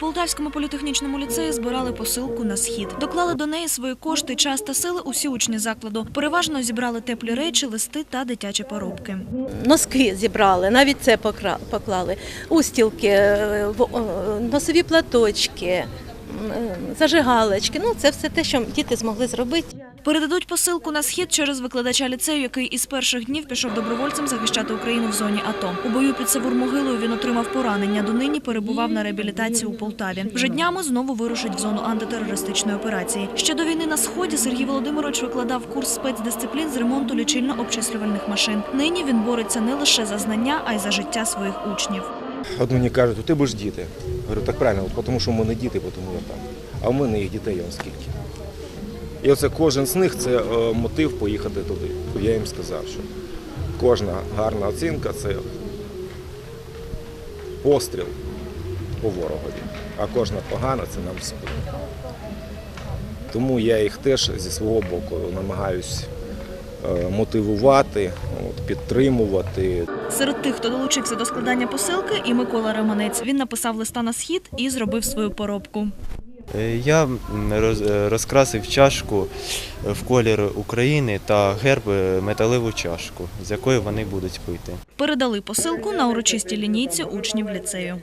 Полтавському політехнічному ліцеї збирали посилку на схід. Доклали до неї свої кошти, час та сили усі учні закладу. Переважно зібрали теплі речі, листи та дитячі поробки. Носки зібрали, навіть це поклали. Устілки, е, носові платочки, зажигалочки. Ну, це все те, що діти змогли зробити. Передадуть посилку на схід через викладача ліцею, який із перших днів пішов добровольцем захищати Україну в зоні АТО. У бою під Савур-Могилою він отримав поранення. Донині перебував на реабілітації у Полтаві. Вже днями знову вирушить в зону антитерористичної операції. Ще до війни на сході Сергій Володимирович викладав курс спецдисциплін з ремонту лічильно-обчислювальних машин. Нині він бореться не лише за знання, а й за життя своїх учнів. От мені кажуть, тебе ж діти. Говорю, так правильно, от тому що в мене діти, тому я там. А в мене їх дітей он скільки. І оце кожен з них це е, мотив поїхати туди. Я їм сказав, що кожна гарна оцінка це постріл по ворогові, а кожна погана це нам спину. Тому я їх теж зі свого боку намагаюсь мотивувати, підтримувати, Серед тих, хто долучився до складання посилки, і Микола Романець. Він написав листа на схід і зробив свою поробку. Е, Я е, розкрасив чашку е, в колір України та герб е, металеву чашку, з якої вони будуть пити. Передали посилку на урочистій лінійці учнів ліцею.